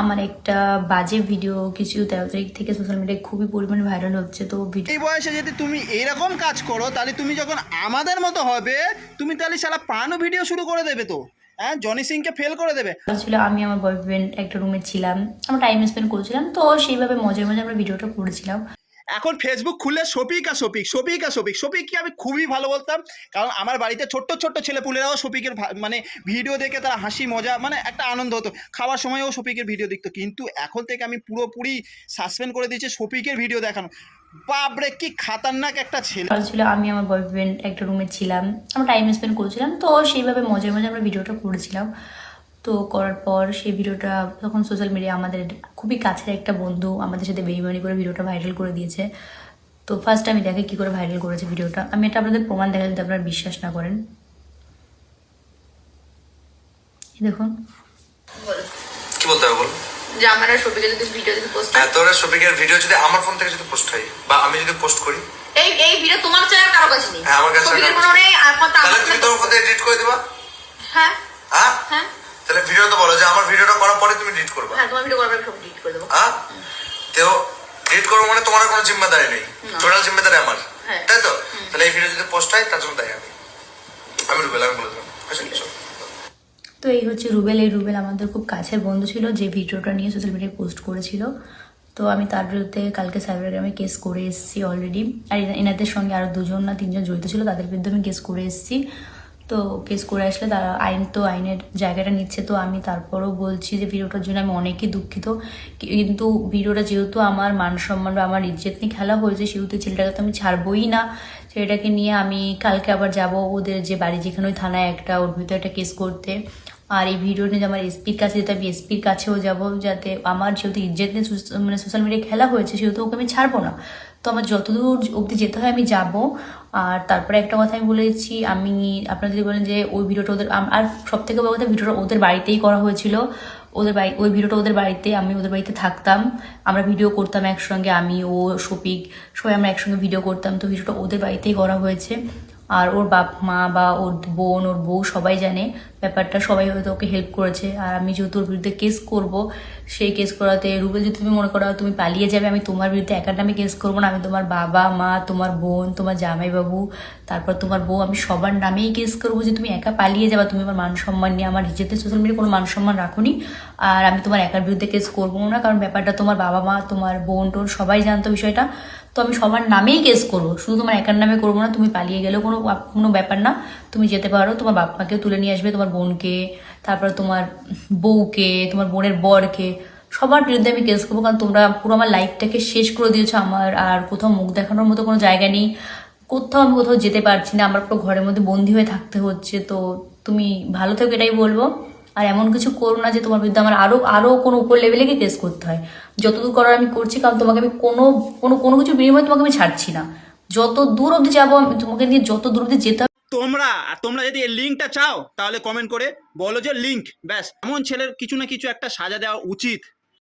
আমার একটা বাজে ভিডিও কিছু তেরো তারিখ থেকে সোশ্যাল মিডিয়ায় খুবই পরিমাণে ভাইরাল হচ্ছে তো এই বয়সে যদি তুমি এরকম কাজ করো তাহলে তুমি যখন আমাদের মতো হবে তুমি তাহলে সারা প্রাণও ভিডিও শুরু করে দেবে তো। হ্যাঁ জনি সিংকে ফেল করে দেবে। ছিল আমি আমার বয়ফ্রেন্ড একটা রুমে ছিলাম আমরা টাইম স্পেন্ড করছিলাম তো সেইভাবে মজায় মজায় আমরা ভিডিওটা করেছিলাম। এখন ফেসবুক খুললে শফিক শফিক শফিক শফিক। শফিককে আমি খুবই ভালো বলতাম, কারণ আমার বাড়িতে ছোট্ট ছোট্ট ছেলেপুলেরাও শফিকের মানে ভিডিও দেখে তারা হাসি, মজা মানে একটা আনন্দ হতো। খাওয়ার সময়ও শফিকের ভিডিও দেখতো। কিন্তু এখন থেকে আমি পুরোপুরি সাসপেন্ড করে দিয়েছি শফিকের ভিডিও দেখানো। বাপরে, কি খাতারনাক একটা ছেলে। ছিল, আমি আমার বয়ফ্রেন্ড একটা রুমে ছিলাম। আমরা টাইম স্পেন্ড করছিলাম, তো সেইভাবে মজায় মজায় আমরা ভিডিওটা করেছিলাম। তো করার পর সেই ভিডিওটা তখন সোশ্যাল মিডিয়া আমাদের খুবই কাছের একটা বন্ধু আমাদের সাথে বেইমানি করে ভিডিওটা ভাইরাল করে দিয়েছে। তো ফার্স্ট আমি দেখে কি করে ভাইরাল করেছে ভিডিওটা। আমি এটা আপনাদের প্রমাণ দেখা যদি আপনারা বিশ্বাস না করেন। দেখুন। কি বলতে হবে বল যে আমার আর শফিকে যদি ভিডিও যদি পোস্ট হ্যাঁ। তোর শপিংয়ের ভিডিও যদি আমার ফোন থেকে যদি পোস্ট হয় বা আমি যদি পোস্ট করি? এই এই ভিডিও তোমার কারও কাছে নেই। হ্যাঁ, আমার কাছে শফিকের নেই। আর কথা তাহলে তুমি তোমার ফোন এডিট করে দিবা। হ্যাঁ। হ্যাঁ? হ্যাঁ। তাহলে ভিডিও তো বলো যে আমার ভিডিওটা করার পরে তুমি ডিলিট করবা। হ্যাঁ তোমার ভিডিও করবে আমি ডিলিট করে দেবো। হ্যাঁ? তো ডিলিট করব মানে তোমার কোনো জিম্মেদারি নেই। টোটাল জিম্মেদারি আমার। হ্যাঁ। তাই তো? তাহলে এই ভিডিও যদি পোস্ট হয় তার জন্য তাই আমি। আমি রুবেল আমি বলে দিলাম আচ্ছা তো এই হচ্ছে রুবেল। এই রুবেল আমাদের খুব কাছের বন্ধু ছিল যে ভিডিওটা নিয়ে সোশ্যাল মিডিয়ায় পোস্ট করেছিল। তো আমি তার বিরুদ্ধে কালকে সাইবারগ্রামে কেস করে এসেছি অলরেডি আর এনাদের সঙ্গে আরও দুজন না তিনজন জড়িত ছিল তাদের বিরুদ্ধে আমি কেস করে এসেছি। তো কেস করে আসলে তারা আইন তো আইনের জায়গাটা নিচ্ছে, তো আমি তারপরও বলছি যে ভিডিওটার জন্য আমি অনেকই দুঃখিত। কিন্তু ভিডিওটা যেহেতু আমার মান সম্মান বা আমার ইজ্জত নিয়ে খেলা হয়েছে, সেহেতু ছেলেটাকে তো আমি ছাড়বই না। ছেলেটাকে নিয়ে আমি কালকে আবার যাব ওদের যে বাড়ি যেখানে ওই থানায় একটা, ওর ভিতরে একটা কেস করতে। আর এই ভিডিও নিয়ে আমার এসপির কাছে যেতে আমি এসপির কাছেও যাব, যাতে আমার যেহেতু ইজ্জত নিয়ে মানে সোশ্যাল মিডিয়ায় খেলা হয়েছে, সেহেতু ওকে আমি ছাড়বো না। তো আমার যতদূর অবধি যেতে হয় আমি যাব। আর তারপরে একটা কথা আমি বলেছি আমি আপনারা যদি বলেন যে ওই ভিডিওটা ওদের আর সব থেকে বড় কথা ভিডিওটা ওদের বাড়িতেই করা হয়েছিল। ওদের বাড়ি, ওই ভিডিওটা ওদের বাড়িতে, আমি ওদের বাড়িতে থাকতাম। আমরা ভিডিও করতাম একসঙ্গে, আমি, ও, শফিক, সবাই আমরা একসঙ্গে ভিডিও করতাম। তো ভিডিওটা ওদের বাড়িতেই করা হয়েছে। আর ওর বাপ মা বা ওর বোন, ওর বউ সবাই জানে ব্যাপারটা, সবাই হয়তো ওকে হেল্প করেছে। আর আমি যেহেতু ওর বিরুদ্ধে কেস করব, সেই কেস করাতে রুবেল, যদি তুমি মনে করো তুমি পালিয়ে যাবে, আমি তোমার বিরুদ্ধে একার নামে কেস করব না। আমি তোমার বাবা, মা, তোমার বোন, তোমার জামাইবাবু, তারপর তোমার বউ, আমি সবার নামেই কেস করব যে তুমি একা পালিয়ে যাবা, তুমি আমার মান সম্মান নিয়ে আমার নিজেদের সোশ্যাল মিডিয়া কোনো মান সম্মান রাখুনি আর আমি তোমার একার বিরুদ্ধে কেস করব না, কারণ ব্যাপারটা তোমার বাবা, মা, তোমার বোন, টোন সবাই জানতো বিষয়টা। তো আমি সবার নামেই কেস করব। শুধু তোমার একার নামে করব না, তুমি পালিয়ে গেলেও কোনো কোনো ব্যাপার না। তুমি যেতে পারো, তোমার বাপ্পাকেও তুলে নিয়ে আসবে, তোমার বোনকে, তারপর তোমার বউকে, তোমার বোনের বরকে। সবার বিরুদ্ধে আমি কেস করব, কারণ তোমরা পুরো আমার লাইফটাকে শেষ করে দিয়েছ আমার, আর কোথাও মুখ দেখানোর মতো কোনো জায়গা নেই। কোথাও আমি কোথাও যেতে পারছি না, আমার পুরো ঘরের মধ্যে বন্দি হয়ে থাকতে হচ্ছে। তো তুমি ভালো থেকো, এটাই বলব। আর এমন কিছু করো না যে তোমার বিরুদ্ধে আমার আরও আরও কোনো উপর লেভেলে গিয়ে কেস করতে হয়। যতদূর করার আমি করছি, কারণ তোমাকে আমি কোনো কোনো কোনো কিছু বিনিময়ে তোমাকে আমি ছাড়ছি না। যত দূর অব্দি যাব তোমাকে নিয়ে যত দূর অব্দি যেতে তোমরা, আর তোমরা যদি এই লিঙ্কটা চাও, তাহলে কমেন্ট করে। বলো যে লিঙ্ক, ব্যাস। এমন ছেলের কিছু না কিছু একটা সাজা দেওয়া উচিত।